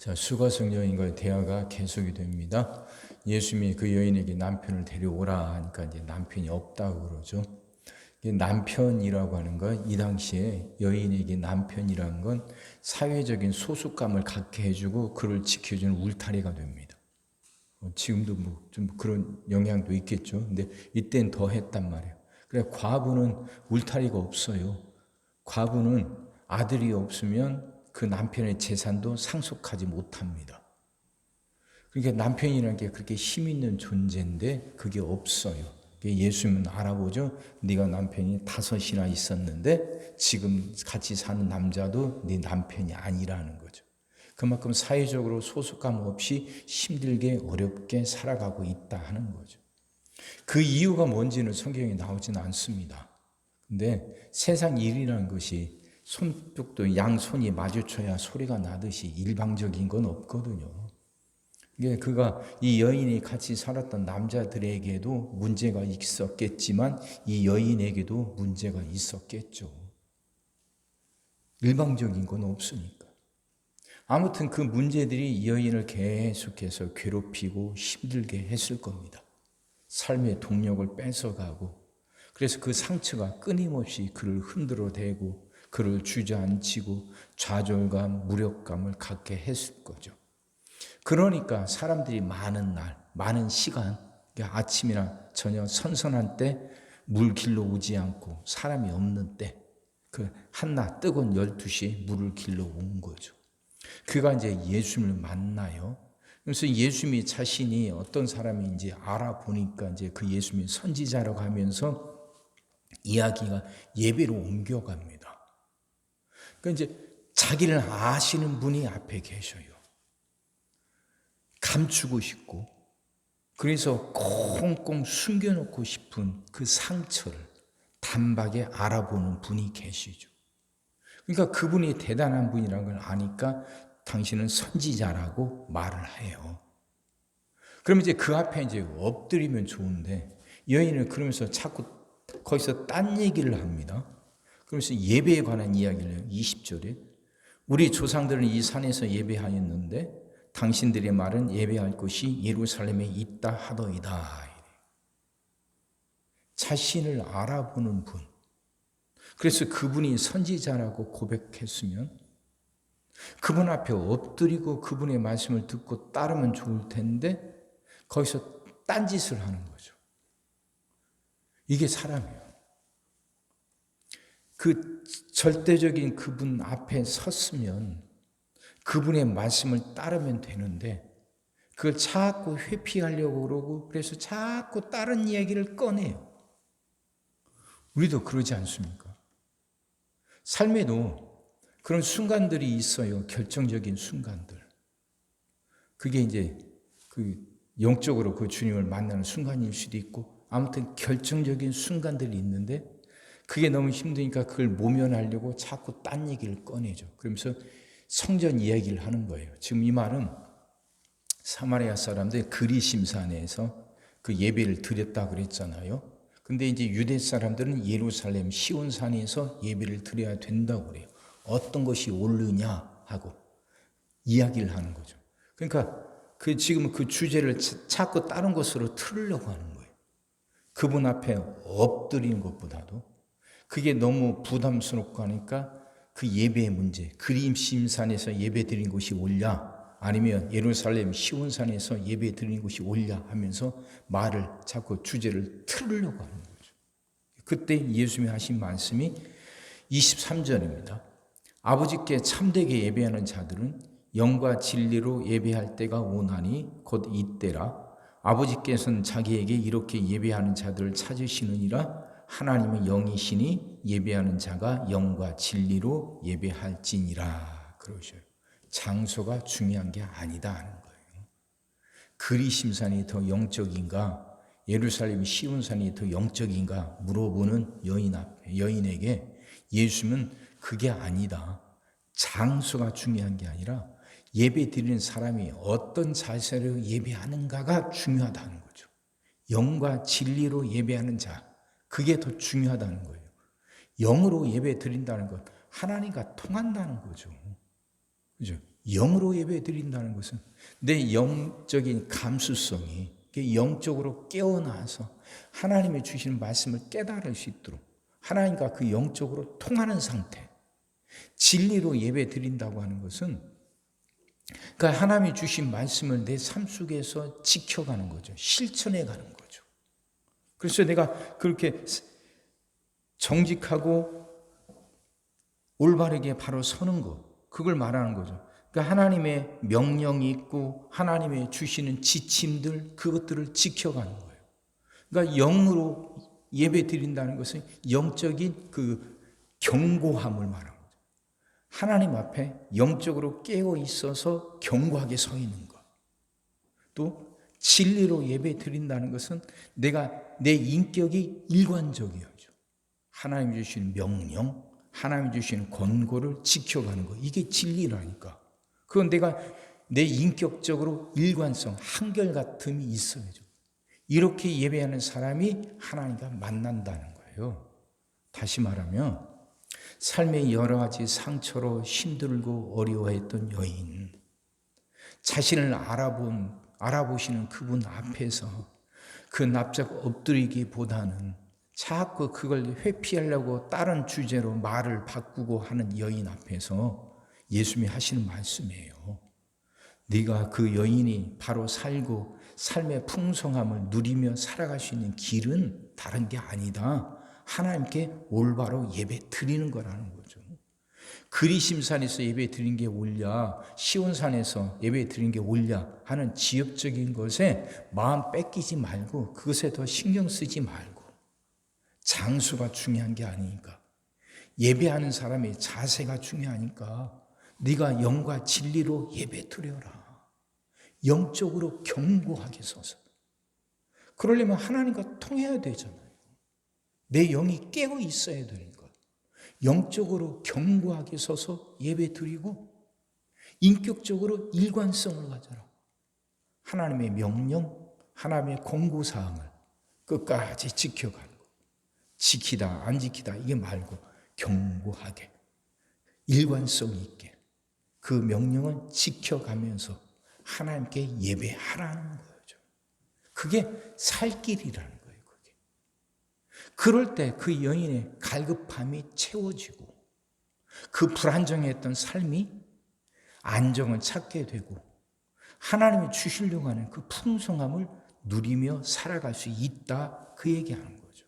자, 수가성 여인과의 대화가 계속이 됩니다. 예수님이 그 여인에게 남편을 데려오라 하니까 이제 남편이 없다고 그러죠. 남편이라고 하는 건 이 당시에 여인에게 남편이라는 건 사회적인 소속감을 갖게 해주고 그를 지켜주는 울타리가 됩니다. 어, 지금도 뭐 좀 그런 영향도 있겠죠. 근데 이땐 더 했단 말이에요. 그래 과부는 울타리가 없어요. 과부는 아들이 없으면 그 남편의 재산도 상속하지 못합니다. 그러니까 남편이라는 게 그렇게 힘 있는 존재인데 그게 없어요. 예수님은 알아보죠. 네가 남편이 다섯이나 있었는데 지금 같이 사는 남자도 네 남편이 아니라는 거죠. 그만큼 사회적으로 소속감 없이 힘들게 어렵게 살아가고 있다 하는 거죠. 그 이유가 뭔지는 성경에 나오지는 않습니다. 근데 세상 일이라는 것이 손뼉도 양손이 마주쳐야 소리가 나듯이 일방적인 건 없거든요. 이게 그가 이 여인이 같이 살았던 남자들에게도 문제가 있었겠지만 이 여인에게도 문제가 있었겠죠. 일방적인 건 없으니까. 아무튼 그 문제들이 이 여인을 계속해서 괴롭히고 힘들게 했을 겁니다. 삶의 동력을 뺏어가고 그래서 그 상처가 끊임없이 그를 흔들어 대고 그를 주저앉히고 좌절감, 무력감을 갖게 했을 거죠. 그러니까 사람들이 많은 날, 많은 시간, 아침이나 저녁 선선한 때 물 길러 오지 않고 사람이 없는 때, 그 한낮 뜨거운 12시에 물을 길러 온 거죠. 그가 이제 예수님을 만나요. 그래서 예수님이 자신이 어떤 사람인지 알아보니까 이제 그 예수님이 선지자라고 하면서 이야기가 예배로 옮겨갑니다. 그러니까 이제 자기를 아시는 분이 앞에 계셔요. 감추고 싶고, 그래서 꽁꽁 숨겨놓고 싶은 그 상처를 단박에 알아보는 분이 계시죠. 그러니까 그분이 대단한 분이라는 걸 아니까 당신은 선지자라고 말을 해요. 그럼 이제 그 앞에 이제 엎드리면 좋은데 여인은 그러면서 자꾸 거기서 딴 얘기를 합니다. 그러면서 예배에 관한 이야기를 해요. 20절에. 우리 조상들은 이 산에서 예배하였는데 당신들의 말은 예배할 곳이 예루살렘에 있다 하더이다. 자신을 알아보는 분. 그래서 그분이 선지자라고 고백했으면 그분 앞에 엎드리고 그분의 말씀을 듣고 따르면 좋을 텐데 거기서 딴짓을 하는 거죠. 이게 사람이에요. 그 절대적인 그분 앞에 섰으면 그분의 말씀을 따르면 되는데 그걸 자꾸 회피하려고 그러고 그래서 자꾸 다른 이야기를 꺼내요. 우리도 그러지 않습니까? 삶에도 그런 순간들이 있어요. 결정적인 순간들. 그게 이제 그 영적으로 그 주님을 만나는 순간일 수도 있고 아무튼 결정적인 순간들이 있는데 그게 너무 힘드니까 그걸 모면하려고 자꾸 딴 얘기를 꺼내죠. 그러면서 성전 이야기를 하는 거예요. 지금 이 말은 사마리아 사람들 그리심산에서 그 예배를 드렸다 그랬잖아요. 근데 이제 유대 사람들은 예루살렘 시온산에서 예배를 드려야 된다고 그래요. 어떤 것이 옳으냐 하고 이야기를 하는 거죠. 그러니까 그 지금 그 주제를 자꾸 다른 것으로 틀으려고 하는 거예요. 그분 앞에 엎드리는 것보다도 그게 너무 부담스럽고 하니까 그 예배의 문제, 그림 심산에서 예배 드린 곳이 옳냐, 아니면 예루살렘 시온산에서 예배 드린 곳이 옳냐 하면서 말을 자꾸 주제를 틀으려고 하는 거죠. 그때 예수님이 하신 말씀이 23절입니다. 아버지께 참되게 예배하는 자들은 영과 진리로 예배할 때가 오나니 곧 이때라 아버지께서는 자기에게 이렇게 예배하는 자들을 찾으시느니라 하나님은 영이시니 예배하는 자가 영과 진리로 예배할지니라 그러셔요. 장소가 중요한 게 아니다 하는 거예요. 그리심산이 더 영적인가 예루살렘 시온산이 더 영적인가 물어보는 여인 앞에 여인에게 예수는 그게 아니다. 장소가 중요한 게 아니라 예배 드리는 사람이 어떤 자세로 예배하는가가 중요하다는 거죠. 영과 진리로 예배하는 자, 그게 더 중요하다는 거예요. 영으로 예배 드린다는 것, 하나님과 통한다는 거죠. 그죠? 영으로 예배 드린다는 것은 내 영적인 감수성이 영적으로 깨어나서 하나님이 주시는 말씀을 깨달을 수 있도록 하나님과 그 영적으로 통하는 상태. 진리로 예배 드린다고 하는 것은 그 하나님이 주신 말씀을 내 삶 속에서 지켜가는 거죠. 실천해 가는 거죠. 그래서 내가 그렇게 정직하고 올바르게 바로 서는 것, 그걸 말하는 거죠. 그러니까 하나님의 명령이 있고 하나님의 주시는 지침들 그것들을 지켜가는 거예요. 그러니까 영으로 예배 드린다는 것은 영적인 그 경고함을 말하는 거죠. 하나님 앞에 영적으로 깨어 있어서 경고하게 서 있는 것. 또 진리로 예배 드린다는 것은 내가 내 인격이 일관적이어죠. 하나님 주신 명령, 하나님 주신 권고를 지켜가는 것. 이게 진리라니까. 그건 내가 내 인격적으로 일관성, 한결같음이 있어야죠. 이렇게 예배하는 사람이 하나님과 만난다는 거예요. 다시 말하면 삶의 여러 가지 상처로 힘들고 어려워했던 여인, 자신을 알아본 알아보시는 그분 앞에서 그 납작 엎드리기보다는 자꾸 그걸 회피하려고 다른 주제로 말을 바꾸고 하는 여인 앞에서 예수님이 하시는 말씀이에요. 네가 그 여인이 바로 살고 삶의 풍성함을 누리며 살아갈 수 있는 길은 다른 게 아니다. 하나님께 올바로 예배 드리는 거라는 거죠. 그리심산에서 예배 드린 게 옳냐, 시온산에서 예배 드린 게 옳냐 하는 지역적인 것에 마음 뺏기지 말고 그것에 더 신경 쓰지 말고 장수가 중요한 게 아니니까 예배하는 사람의 자세가 중요하니까 네가 영과 진리로 예배 드려라. 영적으로 견고하게 서서. 그러려면 하나님과 통해야 되잖아요. 내 영이 깨어 있어야 것. 영적으로 견고하게 서서 예배 드리고 인격적으로 일관성을 가져라. 하나님의 명령, 하나님의 공고 사항을 끝까지 지켜가는 것. 지키다, 안 지키다, 이게 말고 견고하게, 일관성 있게 그 명령을 지켜가면서 하나님께 예배하라는 거죠. 그게 살 길이라는 거예요. 그럴 때 그 여인의 갈급함이 채워지고 그 불안정했던 삶이 안정을 찾게 되고 하나님이 주시려고 하는 그 풍성함을 누리며 살아갈 수 있다 그 얘기하는 거죠.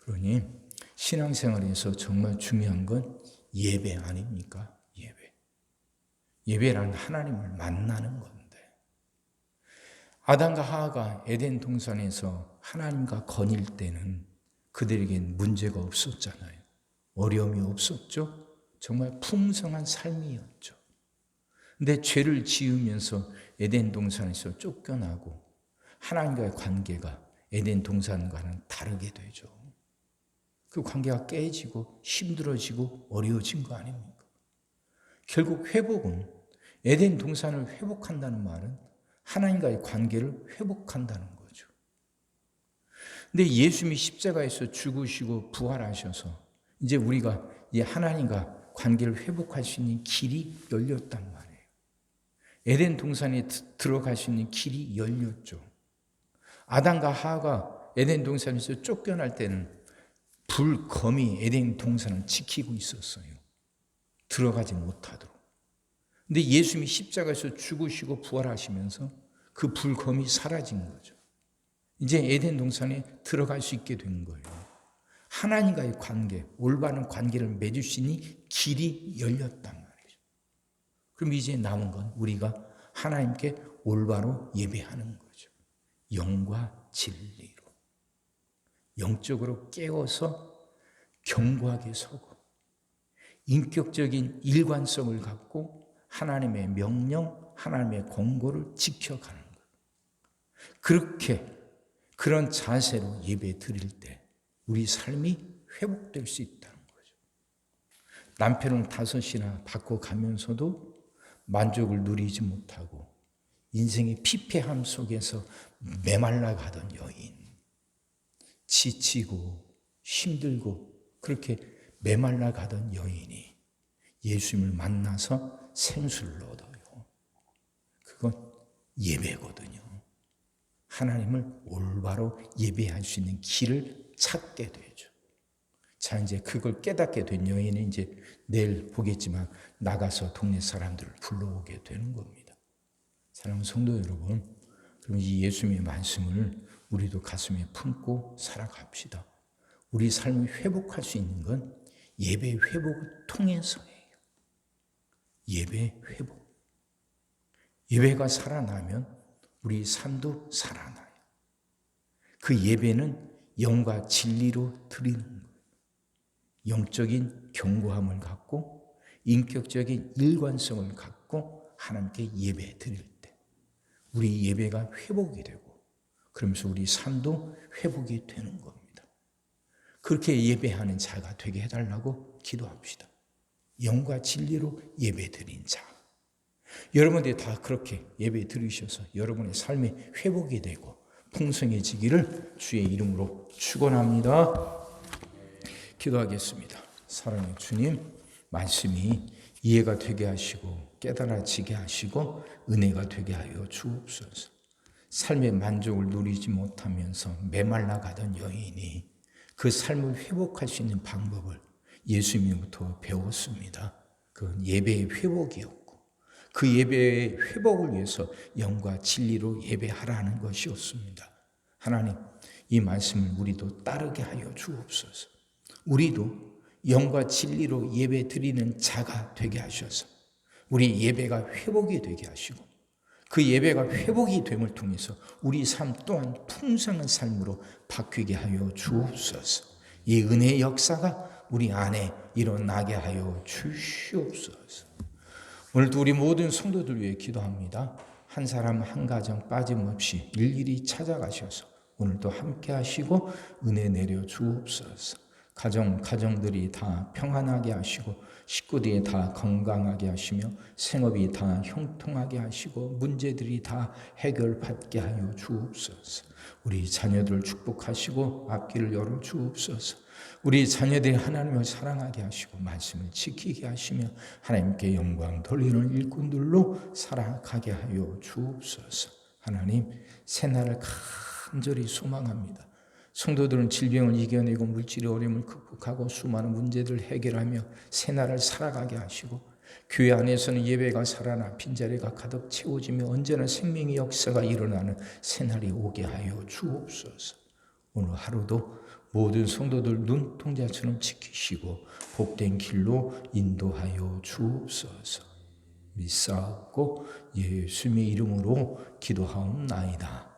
그러니 신앙생활에서 정말 중요한 건 예배 아닙니까? 예배란 하나님을 만나는 건데. 아담과 하하가 에덴 동산에서 하나님과 거닐 때는 그들에겐 문제가 없었잖아요. 어려움이 없었죠. 정말 풍성한 삶이었죠. 근데 죄를 지으면서 에덴 동산에서 쫓겨나고 하나님과의 관계가 에덴 동산과는 다르게 되죠. 그 관계가 깨지고 힘들어지고 어려워진 거 아닙니까? 결국 회복은 에덴 동산을 회복한다는 말은 하나님과의 관계를 회복한다는 거죠. 근데 예수님이 십자가에서 죽으시고 부활하셔서 이제 우리가 이 하나님과 관계를 회복할 수 있는 길이 열렸단 말이에요. 에덴 동산에 들어갈 수 있는 길이 열렸죠. 아담과 하가 에덴 동산에서 쫓겨날 때는 불검이 에덴 동산을 지키고 있었어요. 들어가지 못하도록. 근데 예수님이 십자가에서 죽으시고 부활하시면서 그 불검이 사라진 거죠. 이제 에덴 동산에 들어갈 수 있게 된 거예요. 하나님과의 관계, 올바른 관계를 있는 길이 열렸단 말이죠. 그럼 이제 남은 건 우리가 하나님께 올바로 예배하는 거죠. 영과 진리로. 영적으로 깨워서 견고하게 서고, 인격적인 일관성을 갖고 하나님의 명령, 하나님의 공고를 지켜가는 것. 그렇게 그런 자세로 예배 드릴 때 우리 삶이 회복될 수 있다는 거죠. 남편을 다섯이나 바꿔가면서도 만족을 누리지 못하고 인생의 피폐함 속에서 메말라 가던 여인, 지치고 힘들고 그렇게 메말라 가던 여인이 예수님을 만나서 생수를 얻어요. 그건 예배거든요. 하나님을 올바로 예배할 수 있는 길을 찾게 되죠. 자, 이제 그걸 깨닫게 된 여인은 이제 내일 보겠지만 나가서 동네 사람들을 불러오게 되는 겁니다. 사랑하는 성도 여러분, 그럼 이 예수님의 말씀을 우리도 가슴에 품고 살아갑시다. 우리 삶을 회복할 수 있는 건 예배 회복을 통해서예요. 예배 회복. 예배가 살아나면 우리 삶도 살아나요. 그 예배는 영과 진리로 드리는 거예요. 영적인 견고함을 갖고 인격적인 일관성을 갖고 하나님께 예배 드릴 때 우리 예배가 회복이 되고 그러면서 우리 삶도 회복이 되는 겁니다. 그렇게 예배하는 자가 되게 해달라고 기도합시다. 영과 진리로 예배 드린 자. 여러분들이 다 그렇게 예배 드리셔서 여러분의 삶이 회복이 되고 풍성해지기를 주의 이름으로 축원합니다. 기도하겠습니다. 사랑의 주님, 말씀이 이해가 되게 하시고 깨달아지게 하시고 은혜가 되게 하여 주옵소서. 삶의 만족을 누리지 못하면서 메말라 가던 여인이 그 삶을 회복할 수 있는 방법을 예수님부터 배웠습니다. 그건 예배의 회복이었고 그 예배의 회복을 위해서 영과 진리로 예배하라는 것이었습니다. 하나님, 이 말씀을 우리도 따르게 하여 주옵소서. 우리도 영과 진리로 예배 드리는 자가 되게 하셔서 우리 예배가 회복이 되게 하시고 그 예배가 회복이 됨을 통해서 우리 삶 또한 풍성한 삶으로 바뀌게 하여 주옵소서. 이 은혜의 역사가 우리 안에 일어나게 하여 주시옵소서. 오늘도 우리 모든 성도들 위해 기도합니다. 한 사람 한 가정 빠짐없이 일일이 찾아가셔서 오늘도 함께 하시고 은혜 내려 주옵소서. 가정, 가정들이 다 평안하게 하시고 식구들이 다 건강하게 하시며 생업이 다 형통하게 하시고 문제들이 다 해결받게 하여 주옵소서. 우리 자녀들 축복하시고 앞길을 열어 주옵소서. 우리 자녀들이 하나님을 사랑하게 하시고 말씀을 지키게 하시며 하나님께 영광 돌리는 일꾼들로 살아가게 하여 주옵소서. 하나님 새날을 간절히 소망합니다. 성도들은 질병을 이겨내고 물질의 어려움을 극복하고 수많은 문제들을 해결하며 새날을 살아가게 하시고 교회 안에서는 예배가 살아나 빈자리가 가득 채워지며 언제나 생명의 역사가 일어나는 새날이 오게 하여 주옵소서. 오늘 하루도 모든 성도들 눈동자처럼 지키시고 복된 길로 인도하여 주옵소서. 믿사옵고 예수님의 이름으로 기도하옵나이다.